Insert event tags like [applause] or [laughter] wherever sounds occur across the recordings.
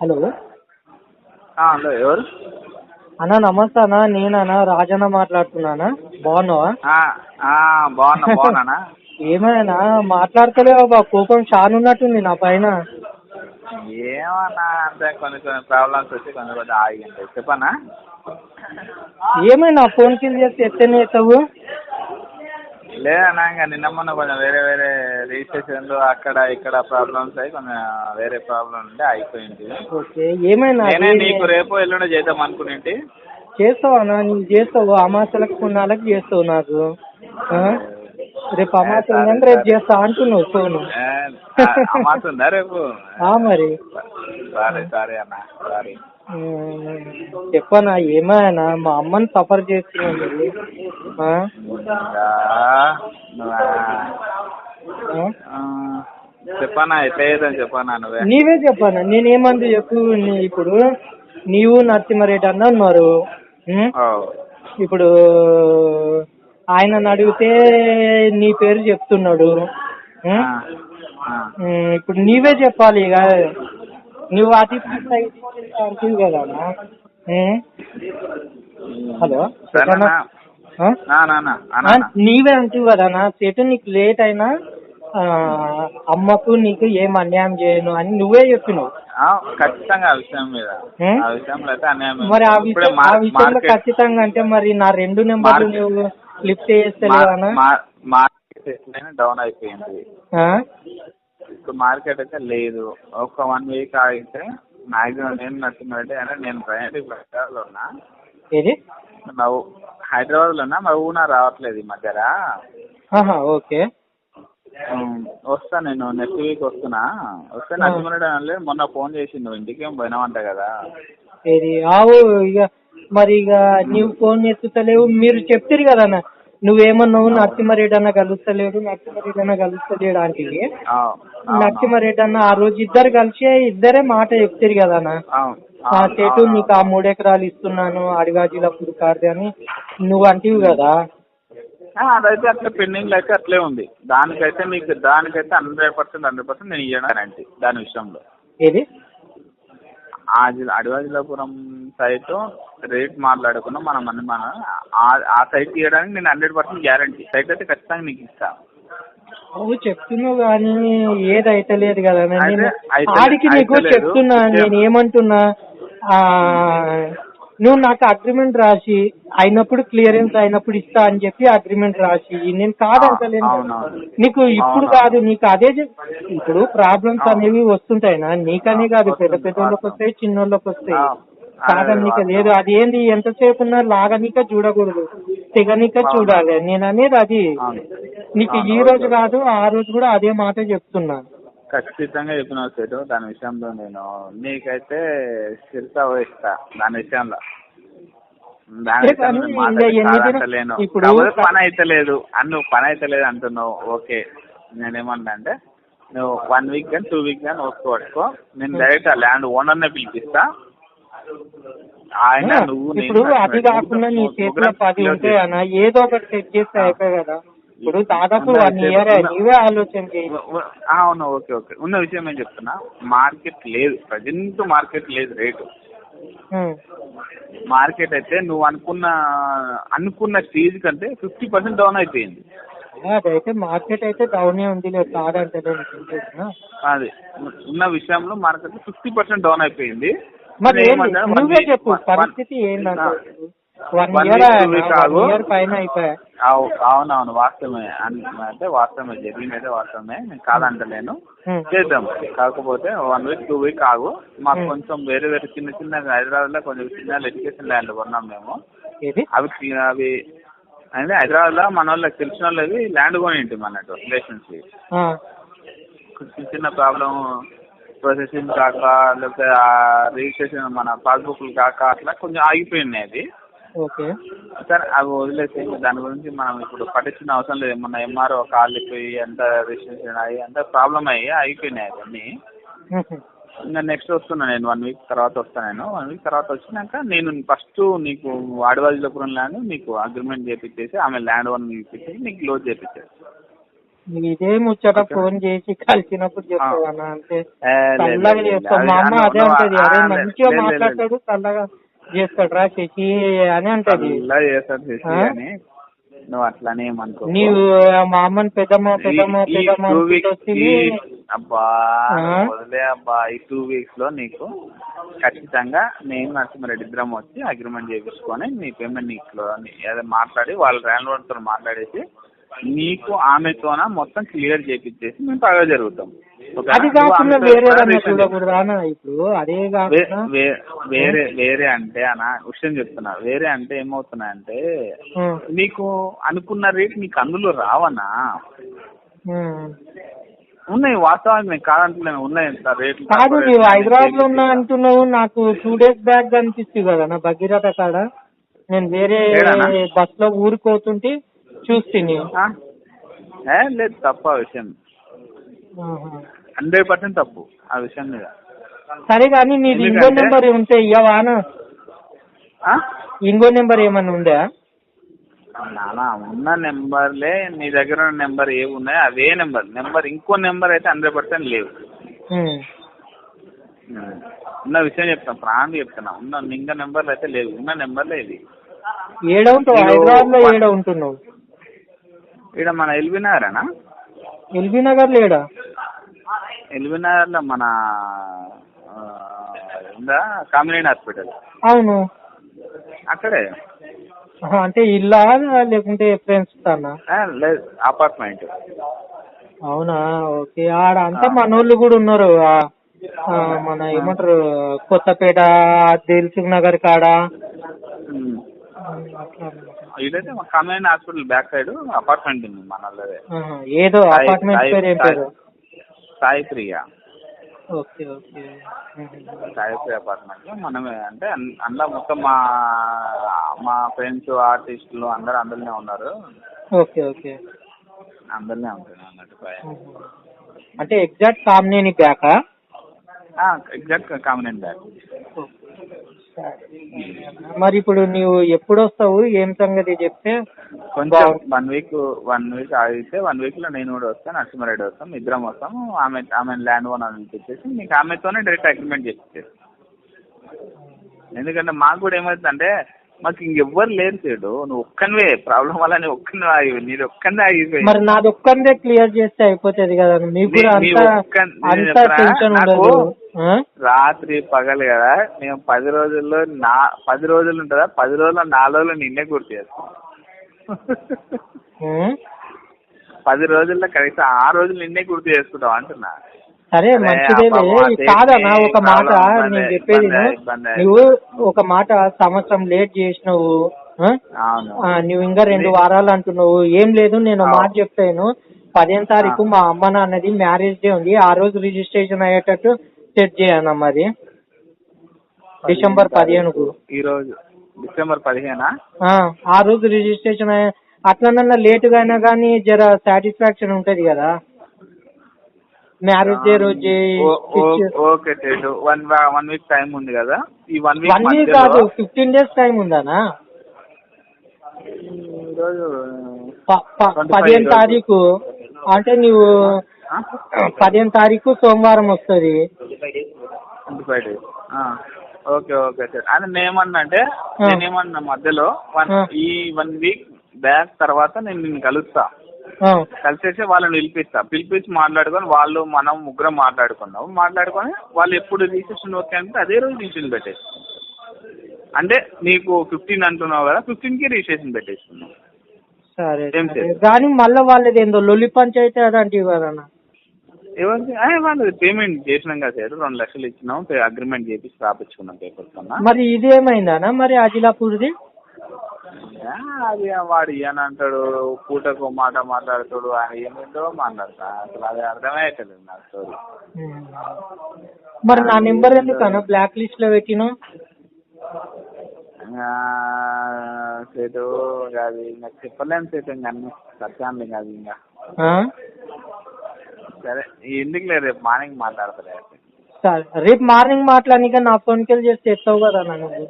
Hello. Hello ఎవరు? అన్న నమస్తే అన్న నేనన్నా రాజన్న మాట్లాడుతున్నానా? బాగున్నావా? బాగున్నా బాగున్నానా? [laughs] ఏమైనా మాట్లాడతలేవు బా కోపం చాలా ఉన్నట్టుంది నా పైన. ఏమన్నా అంటే కొన్ని కొన్ని ప్రాబ్లమ్స్ వచ్చి కొన్ని కొన్ని ఆగింది చెప్పనా ఏమైనా ఫోన్ కిల్ చేస్తే ఎత్తనే ఎత్తవు? లేదన్నా ఇంకా నిన్న మొన్న కొంచెం వేరే వేరే రిజిస్ట్రేషన్లు అక్కడ ఇక్కడ ప్రాబ్లమ్స్ అయ్యి కొంచెం వేరే ప్రాబ్లం ఉంటే అయిపోయింది. ఓకే ఏమైనా నేనే నీకు రేపు ఎల్లుండి చేద్దాం అనుకునేంటి? చేస్తావు అన్న? నీకు చేస్తావు అమాసలకు కొన్నాళ్ళకి చేస్తావు నాకు? రేపు అమాస ఉందని రేపు చేస్తా అంటున్నావు ఫోను అమాస ఉందా రేపు? మరి. సరే సరే అన్న సరే. ఉమ్, చెప్పనా ఏమైనా మా అమ్మని సఫర్ చేస్తున్నాను చెప్పన్నా ఎట్లా చేద్దాం చెప్పన్నా నువ్వే? నీవే చెప్పాను నేనేమంది చెప్పు ఇప్పుడు నీవు నరసింహారెడ్డి అన్న ఉన్నారు ఇప్పుడు ఆయనను అడిగితే నీ పేరు చెప్తున్నాడు. ఇప్పుడు నీవే చెప్పాలి ఇక. నువ్వు అంటుంది కదా అన్న. హలో? సరేనా? ఆ? నా నా నా ఆ, అన్నా నీవే అంటావు కదా నా సెటు నీకు లేట్ అయినా ఆ, అమ్మకు నీకు ఏం అన్యాయం చేయను అని నువ్వే చెప్పినావు. ఆ, ఖచ్చితంగా ఆ విషయం మీద. ఏ? ఆ విషయంలో అయితే అన్యాయం మరి ఆ ఇప్పుడే విషయం ఆ మార్- విషయంలో మార్కెట్ ఖచ్చితంగా అంటే మరి నా రెండు నెంబర్లు మార్కెట్- నువ్వు లిఫ్ట్ చేస్తలేవు ఎట్లయినా డౌన్ అయిపోయింది? ఇప్పుడు మార్కెట్ అయితే లేదు. ఒక వన్ వీక్ ఆగితే మాక్సిమం నేను నచ్చిందంటే అంటే నేను ప్రయాణిక హైదరాబాద్లో ఉన్నా. ఏది? మా ఊ- హైదరాబాద్లో ఉన్నా మా ఊనా రావట్లేదు ఈ మధ్యన ఆహా ఓకే. వస్తా నేను నెక్స్ట్ వీక్ వస్తున్నా. వస్తే నచ్చిందంటే మొన్న ఫోన్ చేసి నువ్వు ఇంటికి ఏం పోయినావంట కదా. ఏది? ఆవు ఇక మరి ఇక నీవు ఫోన్ ఎత్తుతలేవు. మీరు చెప్తారు కదా అన్న నువ్వేమన్నావు? నరసింహారెడ్డి అన్న కలుస్తలేడు నరసింహారెడ్డి అన్న కలుస్తలేడు అంటే. నరసింహారెడ్డి అన్న ఆ రోజు ఇద్దరు కలిసి ఇద్దరే మాట చెప్తారు కదా అన్న. ఆ చెట్టు. నీకు ఆ మూడెకరాలు ఇస్తున్నాను అడిగాజీల పుడుకార్ది అని నువ్వు అంటివి కదా. అదైతే అట్లా పెండింగ్ అయితే అట్లే ఉంది. దానికైతే నీకు దానికైతే హండ్రెడ్ పర్సెంట్ హండ్రెడ్ పర్సెంట్ నేను ఇవ్వడం గ్యారంటీ దాని విషయంలో. ఏది? అడవాజిలాపురం సైట్ రేట్ మాట్లాడుకున్నాం మనం అన్ని మన ఆ- సైట్ ఇవ్వడానికి నేను హండ్రెడ్ పర్సెంట్ గ్యారంటీ. సైట్ అయితే ఖచ్చితంగా నీకు ఇస్తా. నువ్వు చెప్తున్నావు కానీ ఏది అయితే లేదు కదా నేను ఆడికి నీకు. చెప్తున్నా నేను ఏమంటున్నా నువ్వు నాకు అగ్రిమెంట్ రాసి అయినప్పుడు క్లియరెన్స్ అయినప్పుడు ఇస్తా అని చెప్పి అగ్రిమెంట్ రాసి నేను కాదంటలేను. నీకు ఇప్పుడు. కాదు నీకు అదే ఇప్పుడు ప్రాబ్లమ్స్ అనేవి వస్తుంటాయినా నీకనే కాదు. పెద్ద పెద్దోళ్ళకి వస్తాయి చిన్నోళ్ళకి వస్తాయి కాదనీక లేదు. అది ఏంది? ఎంతసేపు ఉన్నా లాగనీక చూడకూడదు. తెగనీక చూడాలి. నేను అనేది అది. నీకు ఈ రోజు. కాదు ఆ రోజు కూడా అదే మాట చెప్తున్నా. ఖచ్చితంగా చెప్పిన సైట్. దాని విషయంలో నేను నీకైతే శిరసా వహిస్తా దాని విషయంలో. ఇప్పుడు పని అయితే లేదు. అని నువ్వు పని అయితే లేదు అంటున్నావు. ఓకే. నేనేమన్నా అంటే నువ్వు వన్ వీక్ కానీ టూ వీక్ కానీ వస్తూ పట్టుకో. నేను డైరెక్ట్ ఆ ల్యాండ్ ఓనర్నే పిలిపిస్తా ఆయన ఆ, నువ్వు నేను ఇప్పుడు అది కాకుండా నీ చేతిలో పది ఉంటాయి అన్న ఏదో ఒకటి సెట్ చేస్తే అయిపోయి కదా. ఇప్పుడు దాదాపు వన్ ఇయర్ నీవే ఆలోచన అవును ఓకే ఓకే. ఉన్న విషయం ఏం చెప్తున్నా మార్కెట్ లేదు. ప్రజెంట్ మార్కెట్ లేదు రేటు. మార్కెట్ అయితే నువ్వు అనుకున్న అనుకున్న స్టేజ్ కంటే ఫిఫ్టీ పర్సెంట్ డౌన్ అయిపోయింది. అదైతే మార్కెట్ అయితే డౌనే ఉంది లేదు కాదంటే అది. ఉన్న విషయంలో మార్కెట్ ఫిఫ్టీ పర్సెంట్ డౌన్ అయిపోయింది. మరి నువ్వే చెప్పు పరిస్థితి ఏంటంటే వన్ ఇయర్. ఇయర్ పైన అయిపోయా? అవునవును వాస్తవమే. అంటే వాస్తవమే జరిగింది అయితే వాస్తవమే. నేను కాదంటలేను. చేద్దాం. కాకపోతే వన్ వీక్ టూ వీక్ ఆగు. మాకు. కొంచెం వేరే వేరే చిన్న చిన్న హైదరాబాద్లో కొంచెం చిన్న ఎడ్యుకేషన్ ల్యాండ్ కొన్నాం మేము. అవి అవి అంటే హైదరాబాద్లో మన వాళ్ళకి తెలిసిన వాళ్ళవి ల్యాండ్ కొని అన్నట్టు రిలేషన్స్ చిన్న ప్రాబ్లం ప్రొసెసింగ్ కాక లేకపోతే రిజిస్ట్రేషన్ మన పాస్బుక్లు కాక అట్లా కొంచెం ఆగిపోయినాయి అది ఓకే. సరే అవి వదిలేసి దాని గురించి మనం ఇప్పుడు పట్టించిన అవసరం లేదు. మన ఎంఆర్ఓ కాల్ పోయి అంత రిజిస్ట్రేషన్ అయ్యి అంత ప్రాబ్లం అయ్యి అయిపోయినాయి అవన్నీ. [laughs] ఇంకా నెక్స్ట్ వస్తున్నా నేను వన్ వీక్ తర్వాత వస్తాను నేను. వన్ వీక్ తర్వాత వచ్చినాక నేను ఫస్ట్ నీకు ఆడవాజిలోపురం ల్యాండ్ నీకు అగ్రిమెంట్ చేపించేసి ఆమె ల్యాండ్ వన్ ఇప్పించేసి నీకు క్లోజ్ చేపించేసి ఇదే ముచ్చట. ఫోన్ చేసి కలిసినప్పుడు చెప్తావన్నా అంటే చల్లగా లేదు. చేస్తావు అది మా అమ్మ అదే అంటది లేదు, మంచిగా మాట్లాడతాడు చల్లగా చేస్తాడు రా శశి అని అంటది నువ్వు అట్లానే ఏమనుకో నీవు మా అమ్మని పెద్దమ్మ పెద్దమ్మ పెద్దమ్మ అబ్బా? వదిలే అబ్బా ఈ టూ వీక్స్లో నీకు ఖచ్చితంగా నేను నరసింహారెడ్డి ఇద్దరం వచ్చి అగ్రిమెంట్ చేపించుకొని నీ పేమెంట్ నీకు మాట్లాడి వాళ్ళ ల్యాండ్తో మాట్లాడేసి నీకు ఆమెతోన మొత్తం క్లియర్ చేపించేసి మేము పగ జరుగుతాం? అది నువ్వు కాకుండా వేరే ఇప్పుడు అదే వేరే వేరే అంటే అన్న విషయం చెప్తున్నా వేరే అంటే ఏమవుతున్నాయంటే నీకు అనుకున్న రేట్ నీకు అందులో రావన్నా ఆ. ఉన్నాయి వాస్తవానికి నేను కాదంటలేను ఉన్నాయి రేట్లు కాదు తక్కువ నీవు రేట్లు హైదరాబాద్లో. ఉన్నా అంటున్నావు నాకు టూ డేస్ బ్యాక్ కనిపిస్తుంది కదా నా భగీరథ కాడ నేను వేరే? బస్లో ఊరుకోతుంటే ఏ లేదు తప్పు ఆ విషయం. హండ్రెడ్ పర్సెంట్ తప్పు ఆ విషయం మీద. సరే కానీ నీది ఇంకో నెంబర్ ఉంటే ఇవ్వవానా? ఇంకో నెంబర్ ఏమన్నా ఉందా? నానా ఉన్న నెంబర్లే నీ దగ్గర ఉన్న నెంబర్ ఏ ఉన్నాయో అవే నెంబర్. నెంబర్ ఇంకో నెంబర్ అయితే హండ్రెడ్ పర్సెంట్ లేవు. ఉన్న విషయం చెప్తాను ప్రాణం చెప్తున్నా. ఉన్న ఇంకా నెంబర్లు అయితే లేవు. ఉన్న నెంబర్లే ఇది. ఏడ ఉంటావు మీరు- హైదరాబాద్లో ఏడ ఉంటున్నావు. ఇక్కడ మన ఎల్బీ నగరేనా? ఎల్బీ నగర్ లేడా? ఎల్బీ నగర్లో మన ఉందా? కామినేని హాస్పిటల్. అవును. అక్కడే? అంటే ఇల్లా లేకుంటే ఫ్రెండ్స్ లేదు అపార్ట్మెంట్. అవునా? ఓకే ఆడ అంతా మనోళ్ళు కూడా ఉన్నారు. మన ఏమంటారు కొత్తపేట దిల్సుఖ్ నగర్ కాడ. అట్లా. ఇదైతే మా Kamineni hospital back side apartment ఉంది మనదే ఆహా, ఏదో అపార్ట్మెంట్ పేరు ఏం పేరు? Sai Priya okay okay. ఉమ్. సాయి ప్రియ అపార్ట్మెంట్లో మనమే అంటే అందులో మొత్తం మా మా ఫ్రెండ్స్ ఆర్టిస్టులు అందరు అందులోనే ఉన్నారు. Okay okay. అందరినే ఉంటుంది అన్నట్టు. అంటే exact Kamineni బ్యాకా? Exact Kamineni back. మరి ఇప్పుడు నీవు ఎప్పుడు వస్తావు ఏం సంగతి చెప్తే? కొంచెం వన్ వీక్ వన్ వీక్ ఆగితే వన్ వీక్లో నేను కూడా వస్తాను నరసింహారెడ్డి వస్తాం ఇద్దరం వస్తాం. ఆమె ఆమె ల్యాండ్ ఓనర్ చెప్పేసి మీకు ఆమెతోనే డైరెక్ట్ అగ్రిమెంట్ చేస్తే ఎందుకంటే మాకు కూడా ఏమవుతుందంటే మాకు ఇంకెవ్వరు లేరు సైడు నువ్వు ఒక్కనివే. ప్రాబ్లం వల్ల నువ్వు ఒక్కనివే ఆగిపోయి నీది ఒక్కనిదే ఆగిపోయి. మరి నాది క్లియర్ చేస్తే అయిపోతుంది కదా. మీకు నీ- నీ నాకు? రాత్రి పగలు కదా. నేను పది రోజుల్లో నా పది రోజులు ఉంటుందా? పది రోజుల్లో నాలుగు రోజులు నిన్నే గుర్తు చేస్తాను ఉం? పది రోజుల్లో కనీసం ఆ రోజులు నిన్నే గుర్తు చేసుకుంటావు అంటున్నా. సరే మంచిదేలే కాదన్నా సేఫ్టీ ఒక మాట? నేను చెప్పేది. నువ్వు ఒక మాట సంవత్సరం లేట్ చేసినావు నువ్వు ఇంకా రెండు వారాలు అంటున్నావు. ఏం లేదు నేను. మాట చెప్తాను. పదిహేను తారీఖు మా అమ్మ నాన్నది మ్యారేజ్ డే ఉంది. ఆ రోజు రిజిస్ట్రేషన్ అయ్యేటట్టు సెట్ చేయను మరి డిసెంబర్ పదిహేనుకు. ఈ రోజు. డిసెంబర్ పదిహేనా? ఆ, రోజు రిజిస్ట్రేషన్ అట్లనన్నా లేటుగా అయినా కానీ జర సాటిస్ఫాక్షన్ ఉంటది కదా. మ్యారేజ్ డే రోజు ఓకే చేటు వన్ వన్ వీక్ టైం ఉంది కదా ఈ వన్ వీక్ వన్ వీక్ కాదు ఫిఫ్టీన్ డేస్ టైం ఉందానా ఈరోజు ప- ప- 25 పదిహేను. తారీఖు అంటే నీవు ఆ? పదిహేను తారీఖు సోమవారం వస్తుంది ఓకే ఓకే సార్ అది నేనేమన్నా అంటే. నేనేమన్నా మధ్యలో వన్. ఈ వన్ వీక్ బ్యాక్ తర్వాత నేను నిన్ను కలుస్తా కలిసేసి వాళ్ళని పిలిపిస్తా. పిలిపించి మాట్లాడుకొని వాళ్ళు మనం ముగ్గురం మాట్లాడుకున్నాం మాట్లాడుకొని వాళ్ళు ఎప్పుడు రిజిస్ట్రేషన్ ఓకే అంటే అదే రోజు రిజిస్ట్రేషన్ పెట్టేసి అంటే నీకు ఫిఫ్టీన్ అంటున్నావు కదా ఫిఫ్టీన్కి రిజిస్ట్రేషన్ పెట్టేసుకున్నాం సరే? కానీ మళ్ళీ వాళ్ళది ఏందో లొల్లి పంచాయతీ అదంటివి కదన్నా ఎవరికి పేమెంట్ చేసినాం కదా సార్. రెండు లక్షలు ఇచ్చినాం అగ్రిమెంట్ చేపించి రాపించుకున్నాం కన్నా మరి ఇది ఏమైందనా మరి ఆదిలాపూర్ది? ఆ, అది వాడు ఇయ్యని అంటాడు పూటకు మాట మాట్లాడతాడు ఆయన ఏమిటో మాట్లాడతా. అసలు అది అర్థమే అవుతలేదు నా స్టోరీ. మరి నా నెంబర్ ఎందుకన్నా బ్లాక్ లిస్ట్లో పెట్టినా సేటు అది ఇంకా చెప్పలేము సేటు ఇంకా అన్ని. సత్యాన్ని ఇంకా అది ఇంకా? సరే ఎందుకు లేదు? రేపు మార్నింగ్ మాట్లాడతారు సరే రేపు మార్నింగ్ మాట్లాడినాక నా ఫోన్కి వెళ్ళి చేస్తే ఎత్తావు కదా నువ్వు.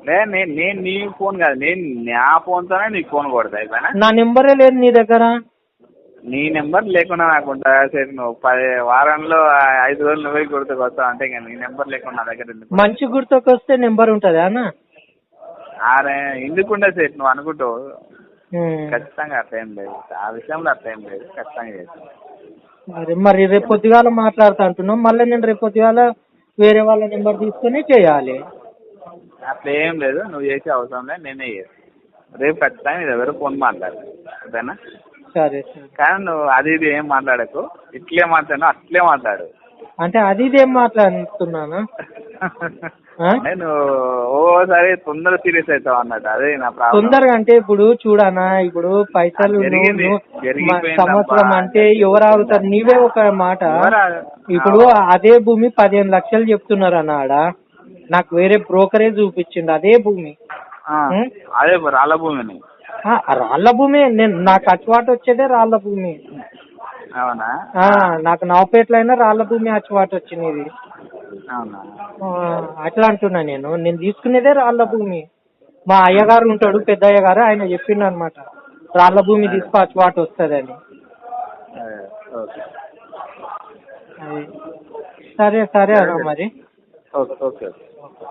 నేను నేను నీ ఫోన్ కాదు నేను నా ఫోన్తోనే నీకు ఫోన్ కొడతా అయిపోయినా? నా నెంబరే లేదు నీ దగ్గర. నీ నెంబర్ లేకుండా నాకు ఉంటుందా సరే నువ్వు పది వారంలో ఐదు రోజులు నువ్వే గుర్తుకు వస్తావు అంటే ఇంకా నీ నెంబర్ లేకుండా నా దగ్గర ఎందుకు మంచి గుర్తుకు వస్తే నెంబర్ ఉంటుందా అన్న? అరే ఎందుకుండే సేట్ నువ్వు అనుకుంటావు. ఉమ్. ఖచ్చితంగా అట్లా ఏం లేదు ఆ విషయంలో అట్లా ఏం లేదు ఖచ్చితంగా చేస్తాను మరి మరి రేపు పొద్దుగాల మాట్లాడుతా అంటున్నాం మళ్ళీ నేను రేపు పొద్దుగాల వేరే వాళ్ళ నెంబర్ తీసుకొని చేయాలి. అట్లా ఏం లేదు. నువ్వు చేసే అవసరం లేదు. నేనే చేస్తాను రేపు ఖచ్చితంగా ఇది ఎవరు ఫోన్ మాట్లాడు ఓకేనా సరే సరే. కానీ నువ్వు అది ఇది ఏం మాట్లాడకు. ఇట్లే మాట్లాడు అట్లే మాట్లాడు. అంటే అది ఇదేం మాట్లాడుతున్నానా? [laughs] ఆ? నేను ఓసారి తొందర సీరియస్ అవుతావు అన్నట్టు. అదే నా ప్రాబ్లం. తొందరగా అంటే ఇప్పుడు చూడనా? ఇప్పుడు పైసలు జరిగింది. సంవత్సరం అంటే ఎవరు ఆగుతారు? నీవే ఒక మాట. ఎవరు- ఇప్పుడు అదే భూమి పదిహేను లక్షలు చెప్తున్నారు అన్నాడ నాకు వేరే బ్రోకరే చూపించిండు అదే భూమి? అదే రాళ్ళ భూమిని. ఆ, రాళ్ళ భూమి నేను నాకు అచ్చువాటు వచ్చేదే రాళ్ళ భూమి. అవునా? నాకు నవపేటలో అయినా రాళ్ళ భూమి అచ్చువాటు ఆ, అట్లా అంటున్నా నేను. నేను తీసుకునేదే రాళ్ళ భూమి. మా అయ్యగారు ఉంటాడు పెద్ద అయ్యగారు ఆయన చెప్పిండు అనమాట రాళ్ళ భూమి తీసుకో అచ్చువాటు ఓకే. అది. సరే సరే అన్న మరి. Okay okay okay